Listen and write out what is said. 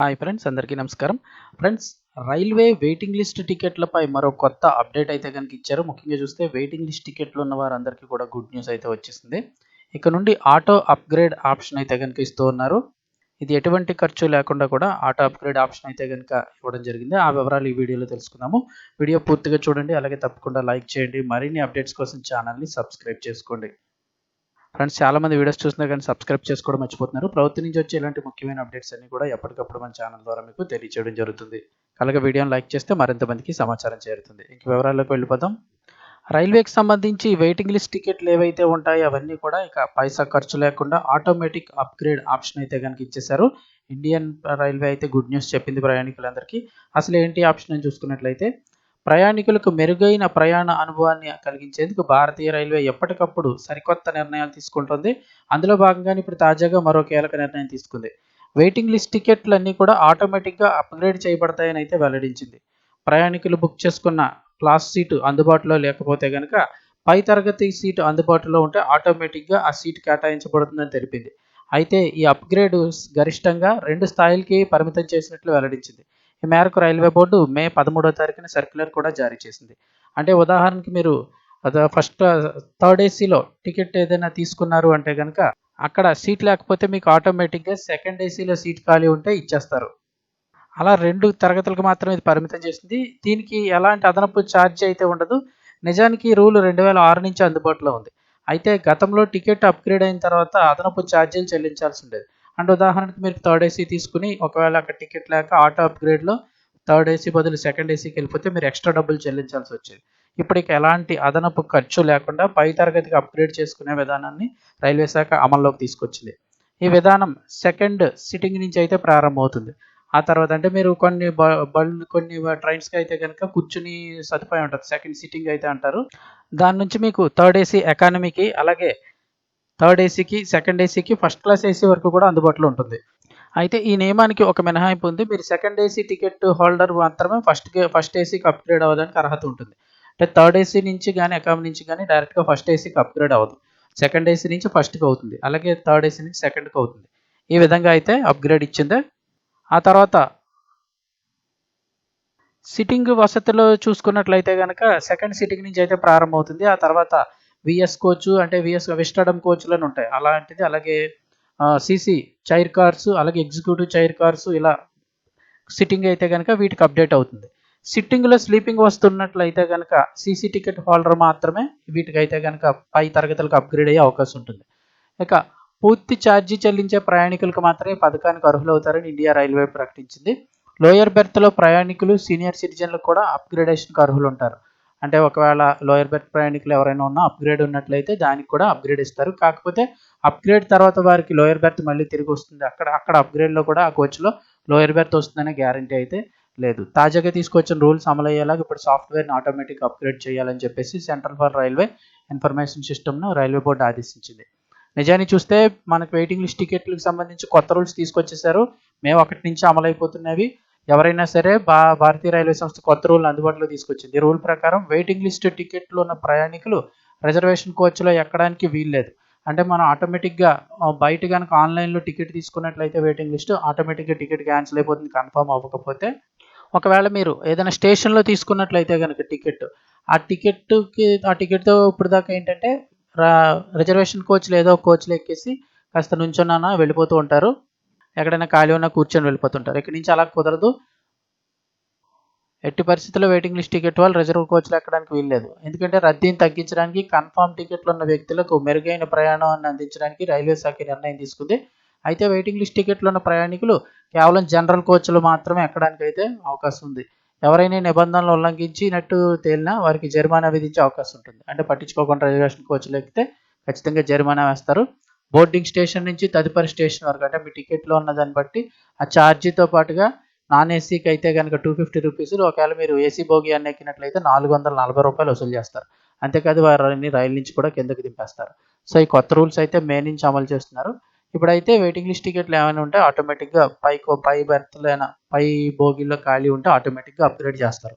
Hi friends అందరికీ నమస్కారం. Friends railway waiting list టికెట్లపై మరో కొత్త అప్డేట్ అయితే కనుక ఇచ్చారు. ముఖ్యంగా చూస్తే వెయిటింగ్ లిస్ట్ టికెట్లు ఉన్న వారందరికీ కూడా గుడ్ న్యూస్ అయితే వచ్చేసింది. ఇక నుండి ఆటో అప్గ్రేడ్ ఆప్షన్ అయితే కనుక ఇస్తూ ఉన్నారు. ఇది ఎటువంటి ఖర్చు లేకుండా కూడా ఆటో అప్గ్రేడ్ ఆప్షన్ అయితే కనుక ఇవ్వడం జరిగింది. ఆ వివరాలు ఈ వీడియోలో తెలుసుకుందాము. వీడియో పూర్తిగా చూడండి. అలాగే తప్పకుండా లైక్ చేయండి. మరిన్ని అప్డేట్స్ కోసం ఛానల్ని సబ్స్క్రైబ్ చేసుకోండి. ఫ్రెండ్స్ చాలా మంది వీడియోస్ చూసినా కానీ సబ్స్క్రైబ్ చేసుకోవడం మర్చిపోతున్నారు. ప్రభుత్వం నుంచి వచ్చే ఇలాంటి ముఖ్యమైన అప్డేట్స్ అన్ని కూడా ఎప్పటికప్పుడు మన ఛానల్ ద్వారా మీకు తెలియచేయడం జరుగుతుంది. అలాగే వీడియోని లైక్ చేస్తే మరింత మందికి సమాచారం చేరుతుంది. ఇంక వివరాల్లోకి వెళ్ళిపోదాం. రైల్వేకి సంబంధించి వెయిటింగ్ లిస్ట్ టికెట్లు ఏవైతే ఉంటాయో అవన్నీ కూడా ఇక పైసా ఖర్చు లేకుండా ఆటోమేటిక్ అప్గ్రేడ్ ఆప్షన్ అయితే కనుక ఇచ్చేశారు. ఇండియన్ రైల్వే అయితే గుడ్ న్యూస్ చెప్పింది ప్రయాణికులందరికీ. అసలు ఏంటి ఆప్షన్ అని చూసుకున్నట్లయితే ప్రయాణికులకు మెరుగైన ప్రయాణ అనుభవాన్ని కలిగించేందుకు భారతీయ రైల్వే ఎప్పటికప్పుడు సరికొత్త నిర్ణయాలు తీసుకుంటుంది. అందులో భాగంగానే ఇప్పుడు తాజాగా మరో కీలక నిర్ణయం తీసుకుంది. వెయిటింగ్ లిస్ట్ టికెట్లు అన్నీ కూడా ఆటోమేటిక్గా అప్గ్రేడ్ చేయబడతాయని అయితే వెల్లడించింది. ప్రయాణికులు బుక్ చేసుకున్న క్లాస్ సీటు అందుబాటులో లేకపోతే కనుక పై తరగతి సీటు అందుబాటులో ఉంటే ఆటోమేటిక్గా ఆ సీటు కేటాయించబడుతుందని తెలిపింది. అయితే ఈ అప్గ్రేడ్ గరిష్టంగా రెండు స్థాయిలకి పరిమితం చేసినట్లు వెల్లడించింది. ఈ మేరకు రైల్వే బోర్డు మే పదమూడో తారీఖున సర్క్యులర్ కూడా జారీ చేసింది. అంటే ఉదాహరణకి మీరు ఫస్ట్ థర్డ్ ఏసీలో టికెట్ ఏదైనా తీసుకున్నారు అంటే కనుక అక్కడ సీట్ లేకపోతే మీకు ఆటోమేటిక్గా సెకండ్ ఏసీలో సీట్ ఖాళీ ఉంటే ఇచ్చేస్తారు. అలా రెండు తరగతులకు మాత్రం ఇది పరిమితం చేసింది. దీనికి ఎలాంటి అదనపు ఛార్జ్ అయితే ఉండదు. నిజానికి రూల్ రెండు వేల ఆరు నుంచి అందుబాటులో ఉంది. అయితే గతంలో టికెట్ అప్గ్రేడ్ అయిన తర్వాత అదనపు ఛార్జీలు చెల్లించాల్సి ఉండేది. అండ్ ఉదాహరణకి మీరు థర్డ్ ఏసీ తీసుకుని ఒకవేళ అక్కడ టికెట్ లేక ఆటో అప్గ్రేడ్లో థర్డ్ ఏసీ బదులు సెకండ్ ఏసీకి వెళ్ళిపోతే మీరు ఎక్స్ట్రా డబ్బులు చెల్లించాల్సి వచ్చేది. ఇప్పుడు ఎలాంటి అదనపు ఖర్చు లేకుండా పై తరగతికి అప్గ్రేడ్ చేసుకునే విధానాన్ని రైల్వే శాఖ అమల్లోకి తీసుకొచ్చింది. ఈ విధానం సెకండ్ సిట్టింగ్ నుంచి అయితే ప్రారంభమవుతుంది. ఆ తర్వాత అంటే మీరు కొన్ని బళ్ళు కొన్ని ట్రైన్స్కి అయితే కనుక కూర్చుని సదుపాయం ఉంటుంది. సెకండ్ సిట్టింగ్ అయితే అంటారు. దాని నుంచి మీకు థర్డ్ ఏసీ ఎకానమీకి అలాగే థర్డ్ ఏసీకి సెకండ్ ఏసీకి ఫస్ట్ క్లాస్ ఏసీ వరకు కూడా అందుబాటులో ఉంటుంది. అయితే ఈ నియమానికి ఒక మినహాయింపు ఉంది. మీరు సెకండ్ ఏసీ టికెట్ హోల్డర్ మాత్రమే ఫస్ట్ ఫస్ట్ ఏసీకి అప్గ్రేడ్ అవ్వడానికి అర్హత ఉంటుంది. అంటే థర్డ్ ఏసీ నుంచి కానీ ఎకానమీ నుంచి కానీ డైరెక్ట్గా ఫస్ట్ ఏసీకి అప్గ్రేడ్ అవ్వదు. సెకండ్ ఏసీ నుంచి ఫస్ట్కి అవుతుంది. అలాగే థర్డ్ ఏసీ నుంచి సెకండ్కి అవుతుంది. ఈ విధంగా అయితే అప్గ్రేడ్ ఇచ్చిందే. ఆ తర్వాత సిట్టింగ్ వసతిలో చూసుకున్నట్లయితే కనుక సెకండ్ సిట్టింగ్ నుంచి అయితే ప్రారంభమవుతుంది. ఆ తర్వాత విఎస్ కోచ్ అంటే విఎస్ విస్టడమ్ కోచ్లను ఉంటాయి. అలాంటిది అలాగే సిసి చైర్ కార్స్ అలాగే ఎగ్జిక్యూటివ్ చైర్ కార్స్ ఇలా సిట్టింగ్ అయితే కనుక వీటికి అప్డేట్ అవుతుంది. సిట్టింగ్లో స్లీపింగ్ వస్తున్నట్లయితే కనుక సీసీ టికెట్ హోల్డర్ మాత్రమే వీటికైతే కనుక పై తరగతులకు అప్గ్రేడ్ అయ్యే అవకాశం ఉంటుంది. ఇక పూర్తి ఛార్జీ చెల్లించే ప్రయాణికులకు మాత్రమే పథకానికి అర్హులవుతారని ఇండియా రైల్వే ప్రకటించింది. లోయర్ బెర్త్లో ప్రయాణికులు సీనియర్ సిటిజన్లకు కూడా అప్గ్రేడేషన్కి అర్హులు ఉంటారు అంటే ఒకవేళ లోయర్ బెర్త్ ప్రయాణికులు ఎవరైనా ఉన్నా అప్గ్రేడ్ ఉన్నట్లయితే దానికి కూడా అప్గ్రేడ్ ఇస్తారు. కాకపోతే అప్గ్రేడ్ తర్వాత వారికి లోయర్ బెర్త్ మళ్ళీ తిరిగి వస్తుంది. అక్కడ అక్కడ అప్గ్రేడ్లో కూడా ఆ కోచ్లో లోయర్ బెర్త్ వస్తుందనే గ్యారంటీ అయితే లేదు. తాజాగా తీసుకొచ్చిన రూల్స్ అమలయ్యేలాగా ఇప్పుడు సాఫ్ట్వేర్ని ఆటోమేటిక్ అప్గ్రేడ్ చేయాలని చెప్పేసి సెంట్రల్ ఫర్ రైల్వే ఇన్ఫర్మేషన్ సిస్టమ్ను రైల్వే బోర్డు ఆదేశించింది. నిజాన్ని చూస్తే మనకు వెయిటింగ్ లిస్ట్ టికెట్లకు సంబంధించి కొత్త రూల్స్ తీసుకొచ్చేసారు మేము ఒకటి నుంచి అమలైపోతున్నవి. ఎవరైనా సరే భా భారతీయ రైల్వే సంస్థ కొత్త రూల్ అందుబాటులో తీసుకొచ్చింది. ఈ రూల్ ప్రకారం వెయిటింగ్ లిస్ట్ టికెట్లు ఉన్న ప్రయాణికులు రిజర్వేషన్ కోచ్లో ఎక్కడానికి వీల్లేదు. అంటే మనం ఆటోమేటిక్గా బయట కనుక ఆన్లైన్లో టికెట్ తీసుకున్నట్లయితే వెయిటింగ్ లిస్ట్ ఆటోమేటిక్గా టికెట్ క్యాన్సిల్ అయిపోతుంది కన్ఫర్మ్ అవ్వకపోతే. ఒకవేళ మీరు ఏదైనా స్టేషన్లో తీసుకున్నట్లయితే కనుక టికెట్ ఆ టికెట్కి ఆ టికెట్తో ఇప్పుడు దాకా ఏంటంటే రిజర్వేషన్ కోచ్లు ఏదో కోచ్లు ఎక్కేసి కాస్త నుంచున్నానా వెళ్ళిపోతూ ఉంటారు. ఎక్కడైనా ఖాళీ ఉన్నా కూర్చొని వెళ్ళిపోతుంటారు. ఇక్కడి నుంచి అలా కుదరదు. ఎట్టి పరిస్థితుల్లో వెయిటింగ్ లిస్ట్ టికెట్ వాళ్ళు రిజర్వ్ కోచ్లు ఎక్కడానికి వీల్లేదు. ఎందుకంటే రద్దీని తగ్గించడానికి కన్ఫామ్ టికెట్లు ఉన్న వ్యక్తులకు మెరుగైన ప్రయాణాన్ని అందించడానికి రైల్వే శాఖ నిర్ణయం తీసుకుంది. అయితే వెయిటింగ్ లిస్ట్ టికెట్లు ఉన్న ప్రయాణికులు కేవలం జనరల్ కోచ్లు మాత్రమే ఎక్కడానికి అయితే అవకాశం ఉంది. ఎవరైనా నిబంధనలు ఉల్లంఘించినట్టు తేలినా వారికి జరిమానా విధించే అవకాశం ఉంటుంది. అంటే పట్టించుకోకుండా రిజర్వేషన్ కోచ్లు ఎక్కితే ఖచ్చితంగా జరిమానా వేస్తారు. బోర్డింగ్ స్టేషన్ నుంచి తదుపరి స్టేషన్ వరకు. అంటే మీ టికెట్లో ఉన్న దాన్ని బట్టి ఆ ఛార్జీతో పాటుగా నాన్ ఏసీకి అయితే కనుక టూ ఫిఫ్టీ రూపీస్ ఒకవేళ మీరు ఏసీ బోగి అని ఎక్కినట్లయితే నాలుగు వందల నలభై రూపాయలు వసూలు చేస్తారు. అంతేకాదు వారిని రైలు నుంచి కూడా కిందకి దింపేస్తారు. సో ఈ కొత్త రూల్స్ అయితే మే నుంచి అమలు చేస్తున్నారు. ఇప్పుడైతే వెయిటింగ్ లిస్ట్ టికెట్లు ఏమైనా ఉంటే ఆటోమేటిక్గా పై పై బెర్త్లైనా పై బోగిల్లో ఖాళీ ఉంటే ఆటోమేటిక్గా అప్గ్రేడ్ చేస్తారు.